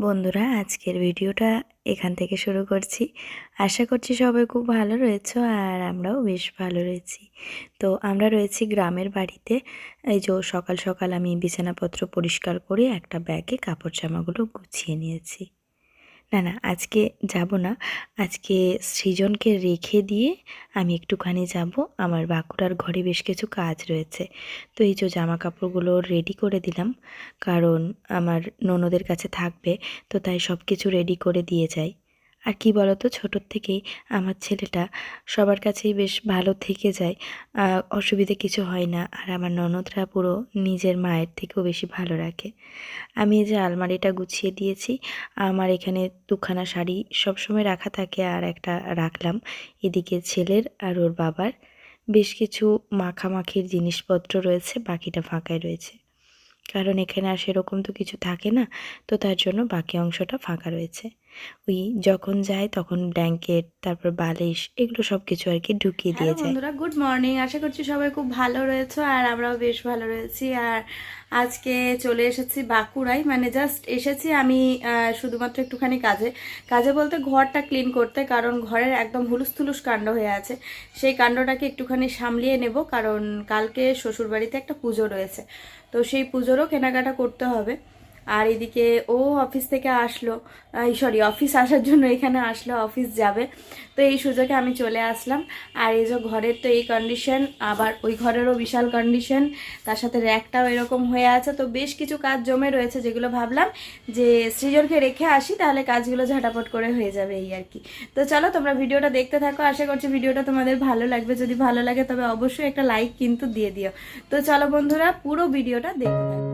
বন্ধুরা, আজকের ভিডিওটা এখান থেকে শুরু করছি। আশা করছি সবাই খুব ভালো রয়েছে আর আমরাও বেশ ভালো রয়েছি। তো আমরা রয়েছি গ্রামের বাড়িতে। এই যে সকাল সকাল আমি বিছানাপত্র পরিষ্কার করে একটা ব্যাগে কাপড় জামাগুলো গুছিয়ে নিয়েছি। না না, আজকে যাব না। আজকে সৃজনকে রেখে দিয়ে আমি একটুখানি যাব। আমার বাঁকুড়ার ঘরে বেশ কিছু কাজ রয়েছে। তো এই যে জামা কাপড়গুলো রেডি করে দিলাম, কারণ আমার ননদের কাছে থাকবে, তো তাই সব কিছু রেডি করে দিয়ে যাই। আর কি বলতো, ছোটোর থেকেই আমার ছেলেটা সবার কাছেই বেশ ভালো থেকে যায়। অসুবিধে কিছু হয় না। আর আমার ননদরা পুরো নিজের মায়ের থেকেও বেশি ভালো রাখে। আমি এই যে আলমারিটা গুছিয়ে দিয়েছি, আমার এখানে দুখানা শাড়ি সবসময় রাখা থাকে আর একটা রাখলাম এদিকে ছেলের আর ওর বাবার। বেশ কিছু মাখামাখির জিনিসপত্র রয়েছে, বাকিটা ফাঁকাই রয়েছে। কারণ এখানে আর সেরকম তো কিছু থাকে না, তো তার জন্য বাকি অংশটা ফাঁকা রয়েছে। ওই যখন যায় তখন ব্ল্যাঙ্কেট তারপর বালিশ এগুলো সব কিছু আর কি ঢুকিয়ে দিয়ে যায়। বন্ধুরা গুড মর্নিং। আশা করছি সবাই খুব ভালো রয়েছে আর আমরাও বেশ ভালো রয়েছি। আর আজকে চলে এসেছি বাঁকুড়ায় মানে জাস্ট এসেছি আমি আহ, শুধুমাত্র একটুখানি কাজে। কাজে বলতে ঘরটা ক্লিন করতে কারণ ঘরের একদম হুলুস থুলুস কাণ্ড হয়ে আছে। সেই কাণ্ডটাকে একটুখানি সামলিয়ে নেব কারণ কালকে শ্বশুরবাড়িতে একটা পুজো রয়েছে। তো সেই পুজোরও কেনাকাটা করতে হবে। আর এদিকে ও অফিস থেকে আসলো। সরি অফিস আসার জন্য এখানে আসলো অফিস যাবে। তো এই সুযোগে আমি চলে আসলাম। আর এই যে ঘরের তো এই কন্ডিশন আবার ওই ঘরেরও বিশাল কন্ডিশন তার সাথে র্যাকটাও এরকম হয়ে আছে। তো বেশ কিছু কাজ জমে রয়েছে যেগুলো ভাবলাম যে সৃজনকে রেখে আসি, তাহলে কাজগুলো ঝাটাপট করে হয়ে যাবে এই আর কি। তো চলো, তোমরা ভিডিওটা দেখতে থাকো। আশা করছি ভিডিওটা তোমাদের ভালো লাগবে। যদি ভালো লাগে, তবে অবশ্যই একটা লাইক কিন্তু দিয়ে দিও। তো চলো বন্ধুরা, পুরো ভিডিওটা দেখতে থাকো।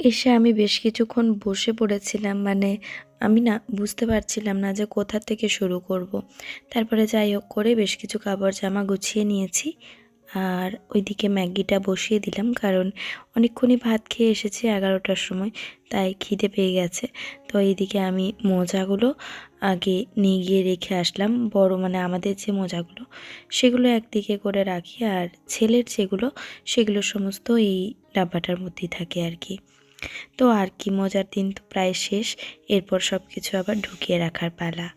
এসে আমি বেশ কিছুক্ষণ বসে পড়েছিলাম মানে আমি না বুঝতে পারছিলাম না যে কোথা থেকে শুরু করব। তারপরে যাই হোক করে বেশ কিছু কাপড় জামা গুছিয়ে নিয়েছি আর ওইদিকে ম্যাগিটা বসিয়ে দিলাম কারণ অনেকক্ষণই ভাত খেয়ে এসেছি এগারোটার সময়, তাই খিদে পেয়ে গেছে তো এইদিকে আমি মোজাগুলো আগে নিয়ে গিয়ে রেখে আসলাম, বড় মানে আমাদের যে মোজাগুলো সেগুলো একদিকে করে রাখি আর ছেলের যেগুলো সেগুলো সমস্ত এই ডাব্বাটার মধ্যেই থাকে আর কি তো আর কি, মজার দিন তো প্রায় শেষ। এরপর সব কিছু আবার ঢুকিয়ে রাখার পালা।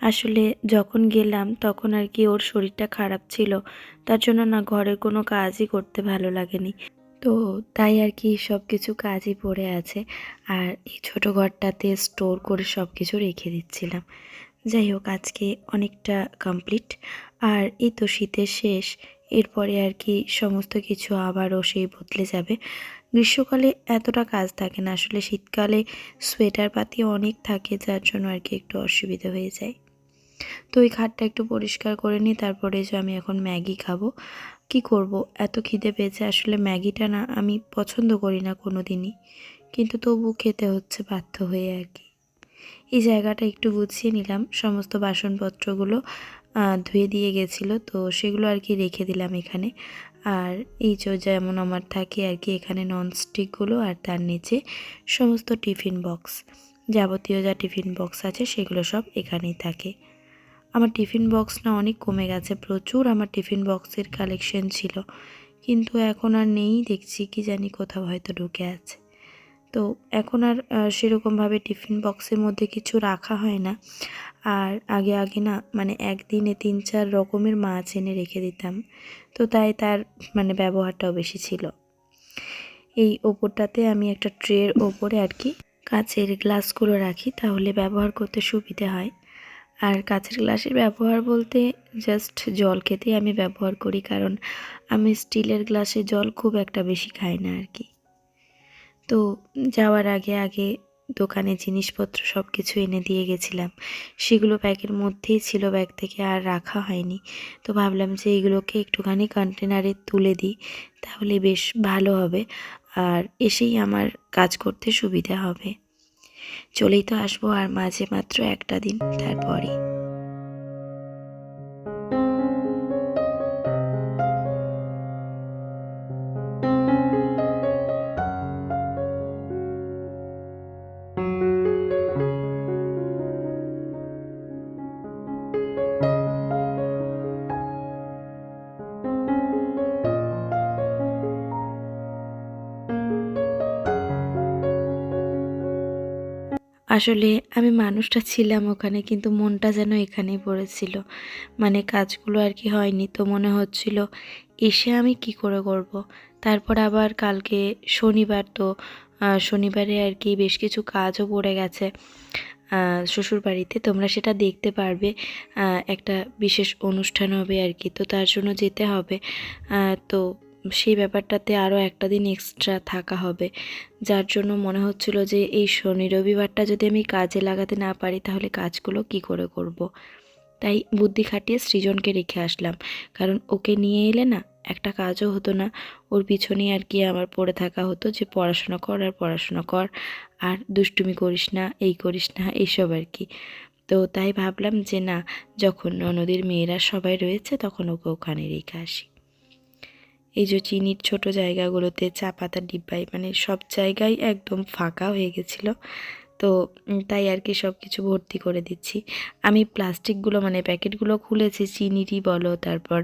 আসলে যখন গেলাম, তখন আর কি ওর শরীরটা খারাপ ছিল। তার জন্য না ঘরের কোনো কাজই করতে ভালো লাগেনি। তো তাই আর কি সব কিছু কাজই পড়ে আছে। আর এই ছোটো ঘরটাতে স্টোর করে সব কিছু রেখে দিচ্ছিলাম। যাই হোক, আজকে অনেকটা কমপ্লিট। আর এই তো শীতের শেষ। এরপরে আর কি সমস্ত কিছু আবারও সেই বদলে যাবে। গ্রীষ্মকালে এতটা কাজ থাকে না, আসলে শীতকালে সোয়েটার পাতি অনেক থাকে, যার জন্য আর কি একটু অসুবিধা হয়ে যায়। তো ওই খাটটা একটু পরিষ্কার করে নিই, তারপরে যে আমি এখন ম্যাগি খাব। কি করব? এত খিদে পেয়েছে, আসলে ম্যাগিটা না আমি পছন্দ করি না কোনো দিনই কিন্তু তবু খেতে হচ্ছে, বাধ্য হয়ে আর কি। এই জায়গাটা একটু গুছিয়ে নিলাম, সমস্ত বাসনপত্রগুলো ধুয়ে দিয়ে গেছিল, তো সেগুলো আর কি রেখে দিলাম এখানে। আর এই যে যেমন আমার থাকে আর কি এখানে ননস্টিকগুলো আর তার নিচে সমস্ত টিফিন বক্স, যাবতীয় যা টিফিন বক্স আছে সেগুলো সব এখানেই থাকে। আমার টিফিন বক্স না অনেক কমে গেছে, প্রচুর আমার টিফিন বক্সের কালেকশন ছিল। কিন্তু এখন আর নেই, দেখছি কি জানি কোথাও হয়তো ঢুকে আছে। তো এখন আর সেরকমভাবে টিফিন বক্সের মধ্যে কিছু রাখা হয় না। আর আগে আগে না মানে একদিনে তিন চার রকমের মাছ এনে রেখে দিতাম। তো তাই তার মানে ব্যবহারটাও বেশি ছিল। এই ওপরটাতে আমি একটা ট্রের ওপরে আর কি কাঁচের গ্লাসগুলো রাখি, তাহলে ব্যবহার করতে সুবিধে হয়। আর কাঁচের গ্লাসের ব্যবহার বলতে জাস্ট জল খেতেই আমি ব্যবহার করি, কারণ আমি স্টিলের গ্লাসে জল খুব একটা বেশি খাই না আর কি। তো যাওয়ার আগে আগে দোকানে জিনিসপত্র সব কিছু এনে দিয়ে গেছিলাম। সেগুলো ব্যাগের মধ্যেই ছিল ব্যাগ থেকে আর রাখা হয়নি। তো ভাবলাম যে এগুলোকে একটুখানি কন্টেনারে তুলে দিই, তাহলে বেশ ভালো হবে আর এসেই আমার কাজ করতে সুবিধা হবে। চলেই তো আসব আর মাঝে মাত্র একটা দিন তারপরে আসলে আমি মানুষটা ছিলাম ওখানে, কিন্তু মনটা যেন এখানেই পড়েছিল মানে কাজগুলো আর কি হয়নি, তো মনে হচ্ছিল, এসে আমি কি করে করব। তারপর আবার কালকে শনিবার তো শনিবারে আর কি বেশ কিছু কাজও পড়ে গেছে শ্বশুর বাড়িতে তোমরা সেটা দেখতে পারবে একটা বিশেষ অনুষ্ঠান হবে আর কি, তো তার জন্য যেতে হবে তো সেই ব্যাপারটাতে আরও একটা দিন এক্সট্রা থাকা হবে। যার জন্য মনে হচ্ছিল যে এই শনি রবিবারটা যদি আমি কাজে লাগাতে না পারি, তাহলে কাজগুলো কি করে করব। তাই বুদ্ধি খাটিয়ে সৃজনকে রেখে আসলাম। কারণ ওকে নিয়ে এলে না, একটা কাজও হতো না। ওর পিছনেই আর কি আমার পড়ে থাকা হতো যে পড়াশোনা কর আর পড়াশোনা কর, আর দুষ্টুমি করিস না, এই করিস না, এইসব আর কি। তো তাই ভাবলাম যে না, যখন ননদের মেয়েরা সবাই রয়েছে, তখন ওকে ওখানে রেখে আসি। এই যে চিনির ছোট জায়গাগুলোতে চা পাতার ডিব্বায় মানে সব জায়গায় একদম ফাঁকা হয়ে গেছিল। তো তাই আর কি সব কিছু ভর্তি করে দিচ্ছি। আমি প্লাস্টিকগুলো মানে প্যাকেটগুলো খুলেছি, চিনিরই বলো, তারপর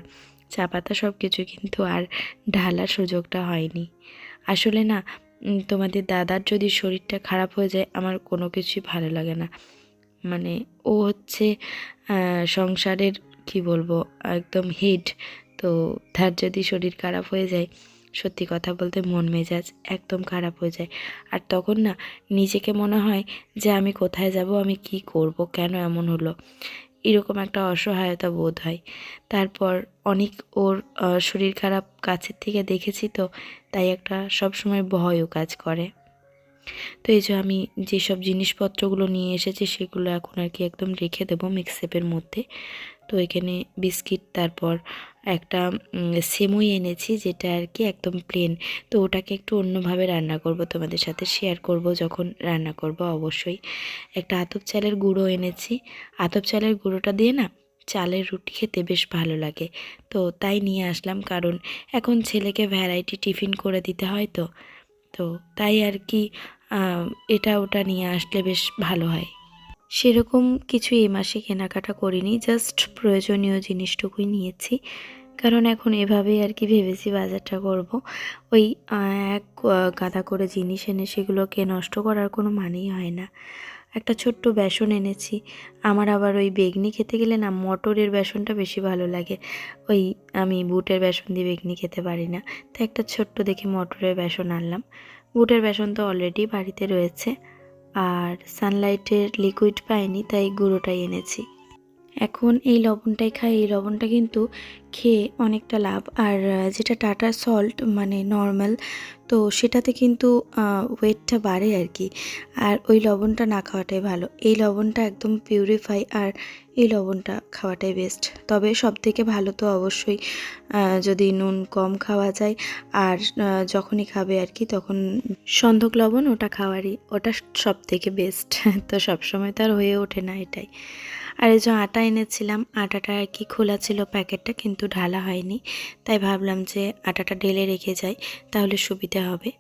চা পাতা সব কিছু কিন্তু আর ঢালার সুযোগটা হয়নি। আসলে না তোমাদের দাদার যদি শরীরটা খারাপ হয়ে যায়, আমার কোনো কিছুই ভালো লাগে না। মানে ও হচ্ছে সংসারের, কি বলব, একদম হেড তো তার যদি শরীর খারাপ হয়ে যায়, সত্যি কথা বলতে মন মেজাজ একদম খারাপ হয়ে যায়। আর তখন না নিজেকে মনে হয় যে আমি কোথায় যাব, আমি কি করব, কেন এমন হলো? এরকম একটা অসহায়তা বোধ হয়। তারপর অনেক ওর শরীর খারাপ কাছের থেকে দেখেছি তো, তাই একটা সব সময় ভয়ও কাজ করে। তো এই যে আমি যেসব জিনিসপত্রগুলো নিয়ে এসেছি, সেগুলো এখন আর কি একদম রেখে দেবো মিক্সেপের মধ্যে। তো এখানে বিস্কিট, তারপর একটা সেমুই এনেছি যেটা আর কি একদম প্লেন তো ওটাকে একটু অন্যভাবে রান্না করব, তোমাদের সাথে শেয়ার করব যখন রান্না করব অবশ্যই। একটা আতপ চালের গুঁড়ো এনেছি। আতপ চালের গুঁড়োটা দিয়ে না চালের রুটি খেতে বেশ ভালো লাগে। তো তাই নিয়ে আসলাম কারণ এখন ছেলেকে ভ্যারাইটি টিফিন করে দিতে হয় তো। তো তাই আর কি এটা ওটা নিয়ে আসলে বেশ ভালো হয়। সেরকম কিছু এই মাসে কেনাকাটা করিনি জাস্ট প্রয়োজনীয় জিনিসটুকুই নিয়েছি। কারণ এখন এভাবেই আর কি ভেবেছি বাজারটা করব। ওই এক গাদা করে জিনিস এনে সেগুলোকে নষ্ট করার কোনো মানেই হয় না। একটা ছোট্ট বেসন এনেছি, আমার আবার ওই বেগনি খেতে গেলে না মটরের বেসনটা বেশি ভালো লাগে। ওই আমি বুটের বেসন দিয়ে বেগনি খেতে পারি না। তো একটা ছোট্ট দেখে মটরের বেসন আনলাম। বুটের বেসন তো অলরেডি বাড়িতে রয়েছে। আর সানলাইটের লিকুইড পাইনি তাই গুঁড়োটাই এনেছি। এখন এই লবণটাই খাই, এই লবণটা কিন্তু খেয়ে অনেকটা লাভ। আর যেটা টাটা সল্ট মানে নর্মাল, তো সেটাতে কিন্তু ওয়েটটা বাড়ে আর কি আর ওই লবণটা না খাওয়াটাই ভালো। এই লবণটা একদম পিউরিফাই আর এই লবণটা খাওয়াটাই বেস্ট তবে সব থেকে ভালো তো অবশ্যই যদি নুন কম খাওয়া যায়, আর যখনই খাবে আর কি তখন সন্ধক লবণ ওটা খাওয়ারই, ওটা সব থেকে বেস্ট তো সবসময় তো আর হয়ে ওঠে না এটাই। আর এই যে আটা এনেছিলাম, আটাটা আর কি খোলা ছিল প্যাকেটটা, কিন্তু ঢালা হয়নি। তাই ভাবলাম যে আটাটা ঢেলে রেখে যাই, তাহলে সুবিধা হবে।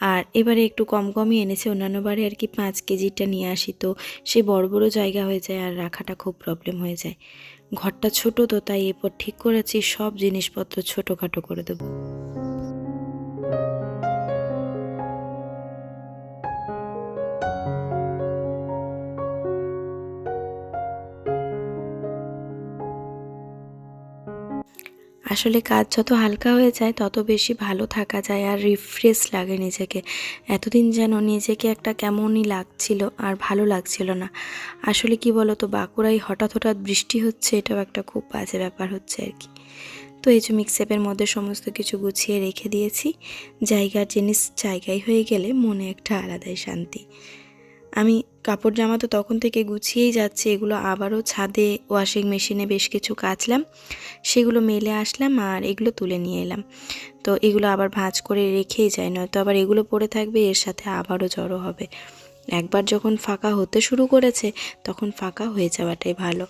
আর এবারে একটু কম কমই এনেছি, অন্যান্য বারে আর কি পাঁচ কেজিটা নিয়ে আসি। তো সে বড় বড় জায়গা হয়ে যায় আর রাখাটা খুব প্রবলেম হয়ে যায়। ঘরটা ছোট তো, তাই এরপর ঠিক করেছি সব জিনিসপত্র ছোটোখাটো করে দেবো। আসলে কাজ যত হালকা হয়ে যায়, তত বেশি ভালো থাকা যায় আর রিফ্রেশ লাগে নিজেকে। এতদিন যেন নিজেকে একটা কেমনই লাগছিল আর ভালো লাগছিল না। আসলে কি বলো তো বাঁকুড়ায় হঠাৎ হঠাৎ বৃষ্টি হচ্ছে, এটাও একটা খুব বাজে ব্যাপার হচ্ছে আর কি। তো এই যে মিক্সেপের মধ্যে সমস্ত কিছু গুছিয়ে রেখে দিয়েছি, জায়গার জিনিস জায়গায় হয়ে গেলে মনে একটা আলাদাই শান্তি। আমি কাপড় জামা তো তখন থেকে গুছিয়েই যাচ্ছে, এগুলো আবারও ছাদে ওয়াশিং মেশিনে বেশ কিছু কাচলাম, সেগুলো মেলে আসলাম আর এগুলো তুলে নিয়ে এলাম। তো এগুলো আবার ভাঁজ করে রেখেই যায়, নয়তো আবার এগুলো পড়ে থাকবে, এর সাথে আবারও জড়ো হবে। একবার যখন ফাঁকা হতে শুরু করেছে, তখন ফাঁকা হয়ে যাওয়াটাই ভালো।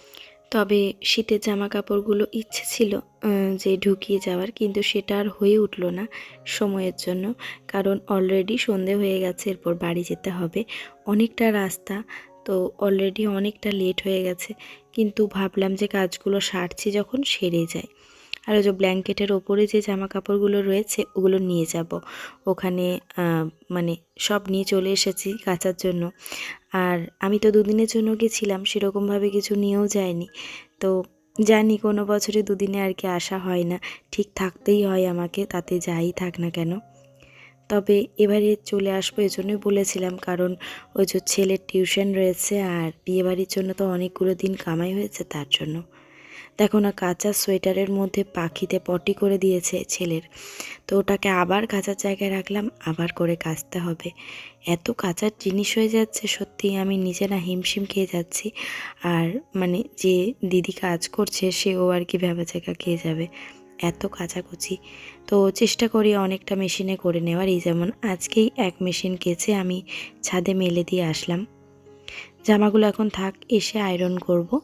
তবে শীতের জামা কাপড়গুলো ইচ্ছে ছিল যে ঢুকিয়ে যাওয়ার, কিন্তু সেটা আর হয়ে উঠল না সময়ের জন্য। কারণ অলরেডি সন্ধে হয়ে গেছে, এরপর বাড়ি যেতে হবে। অনেকটা রাস্তা, তো অলরেডি অনেকটা লেট হয়ে গেছে। কিন্তু ভাবলাম যে কাজগুলো সারছি যখন সেরে যায় আর ওই যে ব্ল্যাঙ্কেটের ওপরে যে জামা কাপড়গুলো রয়েছে, ওগুলো নিয়ে যাব। ওখানে মানে সব নিয়ে চলে এসেছি কাচার জন্য। আর আমি তো দুদিনের জন্য গেছিলাম, সেরকমভাবে কিছু নিয়েও যায়নি তো জানি কোনো বছরে দুদিনে আর কি আসা হয় না। ঠিক থাকতেই হয় আমাকে, তাতে যাই থাক না কেন। তবে এবারে চলে আসব এজন্যই বলেছিলাম, কারণ ওই যে ছেলের টিউশন রয়েছে আর বিয়েবাড়ির জন্য তো অনেকগুলো দিন কামাই হয়েছে তার জন্য। দেখো না, কাঁচা সোয়েটারের মধ্যে পাখিতে পটি করে দিয়েছে ছেলের। তো ওটাকে আবার কাঁচার জায়গায় রাখলাম, আবার করে কাচতে হবে। এত কাঁচার জিনিস হয়ে যাচ্ছে, সত্যি আমি নিজে না হিমশিম খেয়ে যাচ্ছি। আর মানে যে দিদি কাজ করছে, সেও আর কি ভেবাচাকা খেয়ে যাবে। এত কাচাকুচি। তো চেষ্টা করি অনেকটা মেশিনে করে নেওয়ার। এই যেমন আজকেই এক মেশিন কেচে আমি ছাদে মেলে দিয়ে আসলাম। জামাগুলো এখন থাক, এসে আয়রন করব।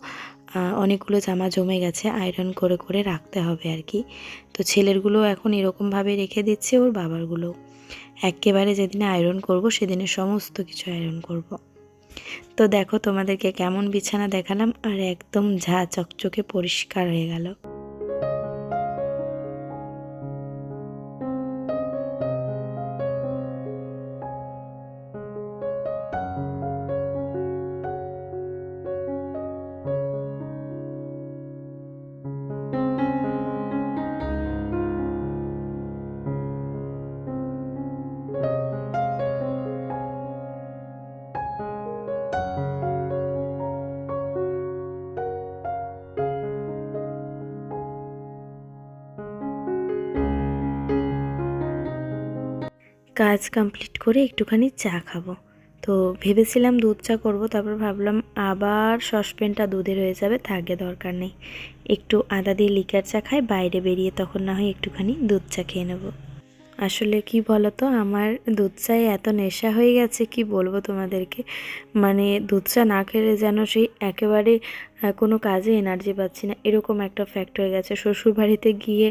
অনেকগুলো জামা জমে গেছে আয়রন করে করে রাখতে হবে আর কি। তো ছেলেরগুলো এখন এরকমভাবে রেখে দিচ্ছে ওর বাবারগুলো। একেবারে যেদিনে আয়রন করব, সেদিনে সমস্ত কিছু আয়রন করব। তো দেখো তোমাদেরকে কেমন বিছানা দেখালাম, আর একদম ঝা চকচকে পরিষ্কার হয়ে গেল। কাজ কমপ্লিট করে একটুখানি চা খাব। তো ভেবেছিলাম দুধ চা করব, তারপর ভাবলাম আবার সসপ্যানটা দুধে রয়ে যাবে থাকে দরকার নেই। একটু আদা দিয়ে লিকার চা খাই, বাইরে বেরিয়ে তখন না হয় একটুখানি দুধ চা খেয়ে নেব। আসলে কি বলতো? আমার দুধ চায়ে এত নেশা হয়ে গেছে, কি বলব তোমাদেরকে? মানে দুধ চা না খেলে যেন সেই একেবারে কোনো কাজে এনার্জি পাচ্ছি না। এরকম একটা ফ্যাক্ট হয়ে গেছে। শ্বশুরবাড়িতে গিয়ে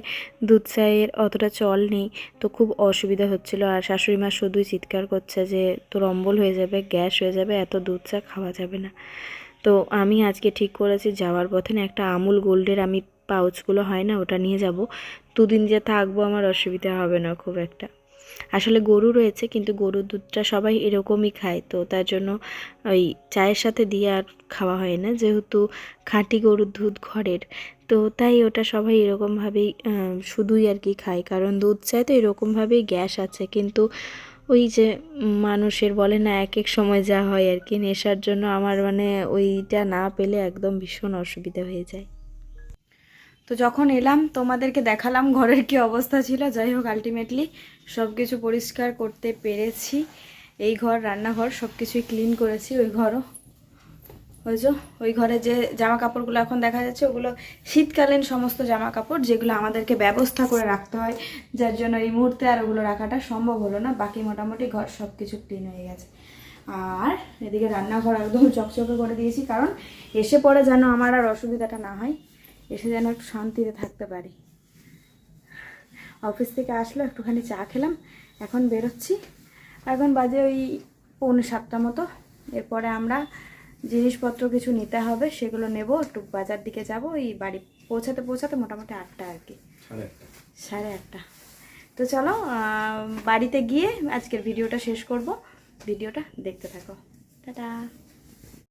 দুধ চায়ের অতটা চল নেই, তো খুব অসুবিধা হচ্ছিল। আর শাশুড়ি মা শুধুই চিৎকার করছে যে, তোর অম্বল হয়ে যাবে, গ্যাস হয়ে যাবে, এত দুধ চা খাওয়া যাবে না। তো আমি আজকে ঠিক করেছি, যাওয়ার পথে না একটা আমুল গোল্ডের আমি পাউচগুলো হয় না, ওটা নিয়ে যাব। দুদিন যে থাকব আমার অসুবিধা হবে না খুব একটা। আসলে গরু রয়েছে, কিন্তু গরুর দুধটা সবাই এরকমই খায়, তো তার জন্য ওই চায়ের সাথে দিয়ে আর খাওয়া হয় না, যেহেতু খাঁটি গরুর দুধ ঘরের। তো তাই ওটা সবাই এরকমভাবেই শুধুই আর কি খায়, কারণ দুধ চায় তো এরকমভাবেই গ্যাস আছে, কিন্তু ওই যে মানুষের বলে না এক এক সময় যা হয় আর কি, নেশার জন্য আমার মানে ওইটা না পেলে একদম ভীষণ অসুবিধা হয়ে যায়। তো যখন এলাম, তোমাদেরকে দেখালাম ঘরের কি অবস্থা ছিল। যাই হোক আলটিমেটলি সব কিছু পরিষ্কার করতে পেরেছি। এই ঘর, রান্নাঘর সব কিছুই ক্লিন করেছি, ওই ঘরও। ওই ওই ঘরে যে জামা কাপড়গুলো এখন দেখা যাচ্ছে, ওগুলো শীতকালীন সমস্ত জামা কাপড় যেগুলো আমাদেরকে ব্যবস্থা করে রাখতে হয়, যার জন্য এই মুহূর্তে আর ওগুলো রাখাটা সম্ভব হলো না। বাকি মোটামুটি ঘর সব কিছু ক্লিন হয়ে গেছে। আর এদিকে রান্নাঘর একদম চকচকে করে দিয়েছি, কারণ এসে পরে যেন আমার আর অসুবিধাটা না হয়। এসে যেন একটু শান্তিতে থাকতে পারি। অফিস থেকে আসলো একটুখানি চা খেলাম এখন বেরোচ্ছি। এখন বাজে ওই পৌনে সাতটা মতো। এরপরে আমরা জিনিসপত্র কিছু নিতে হবে সেগুলো নেব একটু বাজার দিকে যাব এই বাড়ি পৌঁছাতে পৌঁছাতে মোটামুটি আটটা আর কি। সাড়ে আটটা। তো চলো বাড়িতে গিয়ে আজকের ভিডিওটা শেষ করব। ভিডিওটা দেখতে থাকো। টাটা।